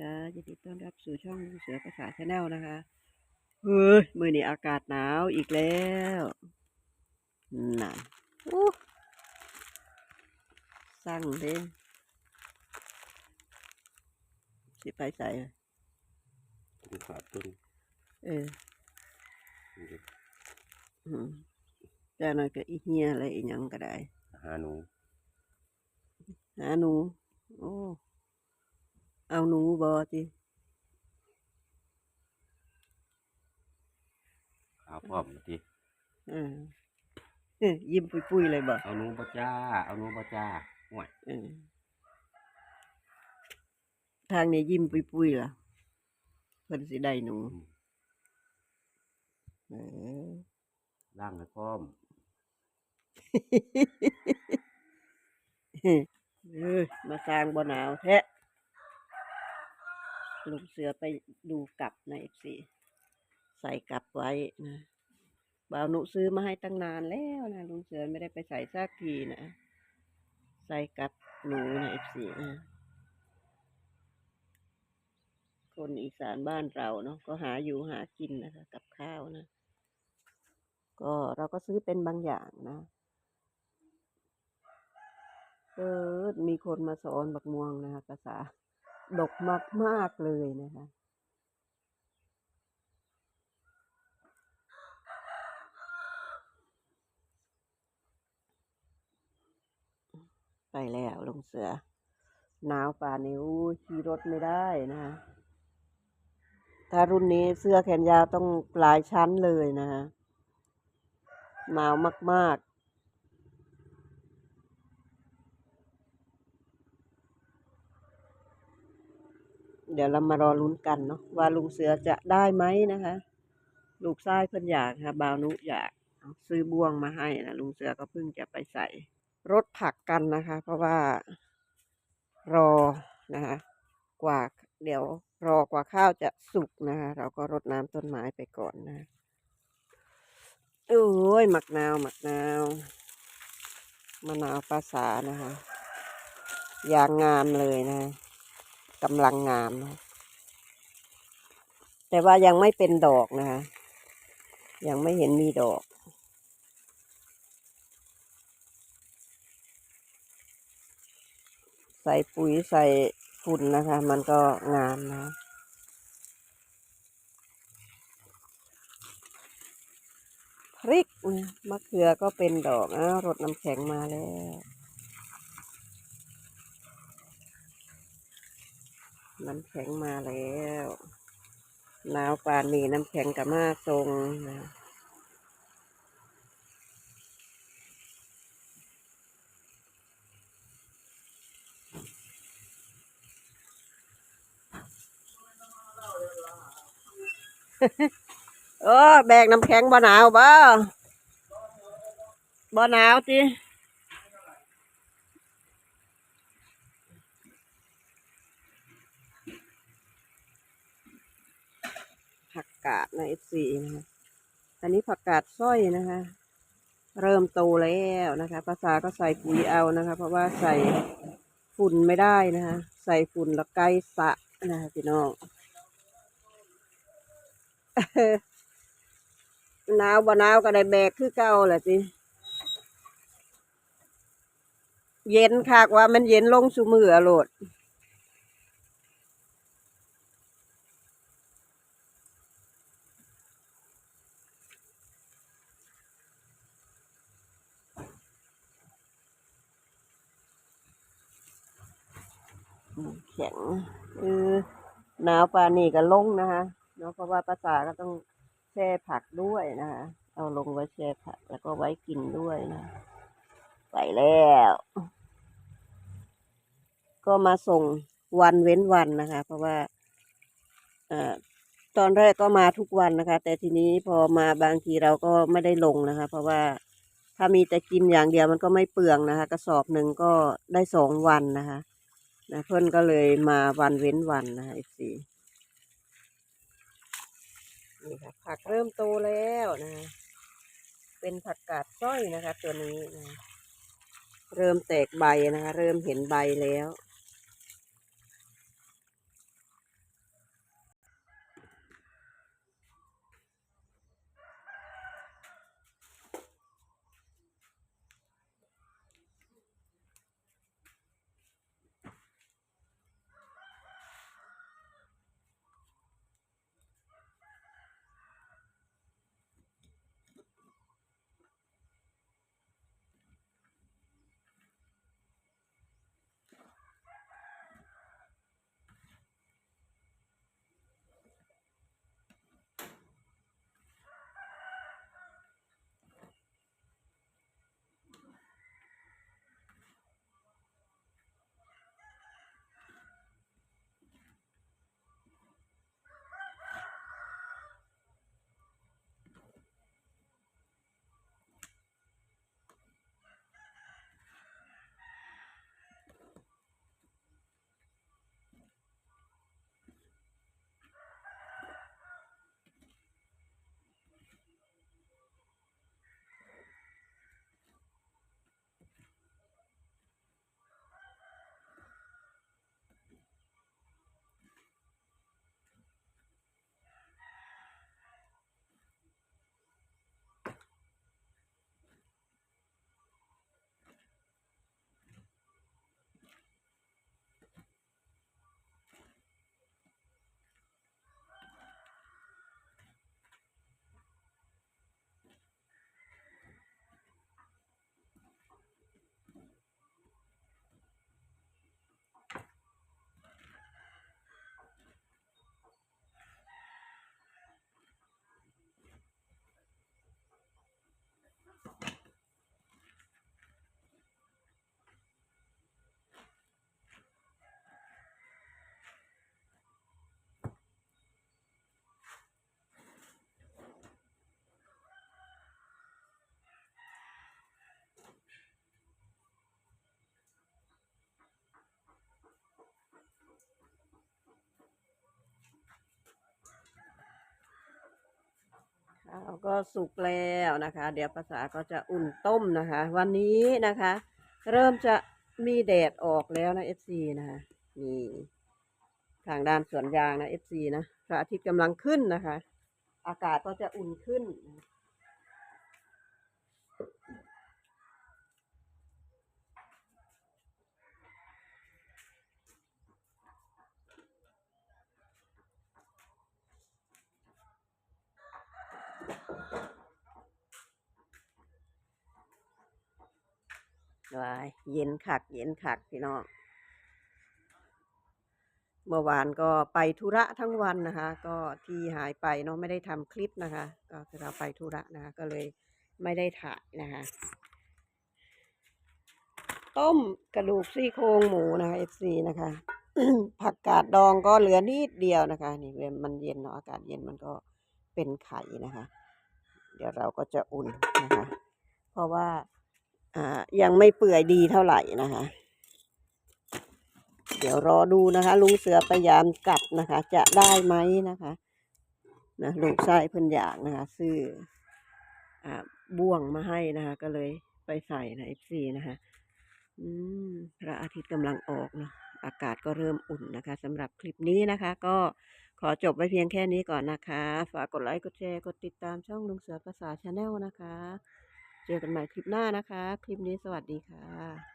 ค่ะยินดีต้อนรับสู่ช่องลุงเสือภาษาชาแนลนะคะเฮ้ยมือนี้อากาศหนาวอีกแล้วนั่นอู้สั่งเด้สิไปใส่ดูขาดต้นเอออืมแต่หน่อยก็อีเฮียอะไรอีหยังก็ได้ หาหนู หาหนู โอ้ เอาหนูบอจิขาพร้อมทีอ่าเอ้ยยิ้มปุยๆเลยบ่เอาหนูบ่จ้า เอาหนูบ่จ้าห่วยเออทางนี้ยิ้มปุยๆล่ะเพิ่นสิได้หนูอืมเออล่างให้พร้อมเออมาสร้างบ่หนาวแท้ ลุงเสือไปดูกลับในเอฟซีใส่กลับไว้นะบ่าวหนุซื้อมาให้ตั้งนานแล้วนะลุงเสือไม่ได้ไปใส่สักทีนะ ใส่กลับหนูในเอฟซีนะคนอีสานบ้านเราเนาะก็หาอยู่หากินนะคะกับข้าวนะ ก็เราก็ซื้อเป็นบางอย่างนะเออมีคนมาสอนบักม่วงนะคะภาษา ดกมากมากเลยนะคะ ไปแล้วลงเสือ หนาวป่านนี้ขี่รถไม่ได้นะคะถ้ารุ่นนี้เสื้อแขนยาวต้องหลายชั้นเลยนะคะหนาวมาก ๆ เดี๋ยวเรามารอลุ้นกันเนาะว่าลุงเสือจะได้ไหมนะคะ ลูกชายเพิ่นอยากค่ะบาวนุอยากซื้อบ่วงมาให้นะลุงเสือก็เพิ่งจะไปใส่รถผักกันนะคะ เพราะว่ารอนะคะกว่าเดี๋ยวรอกว่าข้าวจะสุกนะคะเราก็รดน้ำต้นไม้ไปก่อนนะโอ้ยหมักนาวหมักนาวมะนาวภาษานะคะอย่างงามเลยนะ กำลังงาม แต่ว่ายังไม่เป็นดอกนะคะ ยังไม่เห็นมีดอกใส่ปุ๋ยใส่ฝุ่นนะคะ มันก็งามนะ พริกมะเขือก็เป็นดอกอ้าวรดน้ำแข็งมาแล้ว น้ำแข็งมาแล้วหนาวปานนี้น้ำแข็งกับมาทรงนะโอ้แบกน้ำแข็งบ่หนาวบ่บ่หนาวจิ กาดนเอฟซีนะคะอันนี้ผักกาดสร้อยนะคะ เริ่มโตแล้วนะคะภาษาก็ใส่ปุ๋ยเอานะคะ เพราะว่าใส่ฝุ่นไม่ได้นะคะ ใส่ฝุ่นแล้วใกล้สะนะคะพี่น้องหนาวบ่หนาวก็ได้แบกคือเก่าแหละจิเย็นคักว่ามันเย็นลงสุมืออะโลด แข็งออหนาวปานี่ก็ลงนะคะเนาะเพราะว่าภาษาก็ต้องแช่ผักด้วยนะคะเอาลงไว้แช่ผักแล้วก็ไว้กินด้วยนะไปแล้ว ก็มาส่งวันเว้นวันนะคะ เพราะว่าเอ่อตอนแรกก็มาทุกวันนะคะ แต่ทีนี้พอมาบางทีเราก็ไม่ได้ลงนะคะ เพราะว่าถ้ามีแต่กินอย่างเดียวมันก็ไม่เปลืองนะคะ กระสอบหนึ่งก็ได้สองวันนะคะ นะเพื่อนก็เลยมาวันเว้นวันนะไอีสีนี่ค่ะผักเริ่มโตแล้วนะคะเป็นผักกาดสร้อยนะคะ ตัวนี้นะเริ่มแตกใบนะคะ เริ่มเห็นใบแล้วาวก็สุกแล้วนะคะ เดี๋ยวภาษาก็จะอุ่นต้มนะคะ วันนี้นะคะ เริ่มจะมีแดดออกแล้วนะเอสซีนะคะนี่ทางด้านสวนยางนะเอสซีนะพระอาทิตย์กำลังขึ้นนะคะ อากาศก็จะอุ่นขึ้น วายเย็นคัก เย็นคักพี่น้องเมื่อวานก็ไปธุระทั้งวันนะคะ ก็ที่หายไปเนาะไม่ได้ทำคลิปนะคะ ก็คือเราไปธุระนะคะก็เลยไม่ได้ถ่ายนะคะ ต้มกระดูกซี่โครงหมูนะคะ FC นะคะ ผักกาดดองก็เหลือนิดเดียวนะคะ นี่เมันเย็นเนาะอากาศเย็นมันก็เป็นไข่นะคะ เดี๋ยวเราก็จะอุ่นนะคะ เพราะว่า ยังไม่เปื่อยดีเท่าไหร่นะคะ เดี๋ยวรอดูนะคะ ลุงเสือพยายามกัดนะคะ จะได้ไหมนะคะนะลูกชายเพิ่นอยากนะคะ ซื้ออบ่วงมาให้นะคะ ก็เลยไปใส่นะเอฟซีนะคะอืมพระอาทิตย์กำลังออกเนาะอากาศก็เริ่มอุ่นนะคะสำหรับคลิปนี้นะคะ ก็ขอจบไว้เพียงแค่นี้ก่อนนะคะ ฝากกดไลค์กดแชร์กดติดตามช่องลุงเสือภาษาชาแนลนะคะ เจอกันใหม่คลิปหน้านะคะ คลิปนี้สวัสดีค่ะ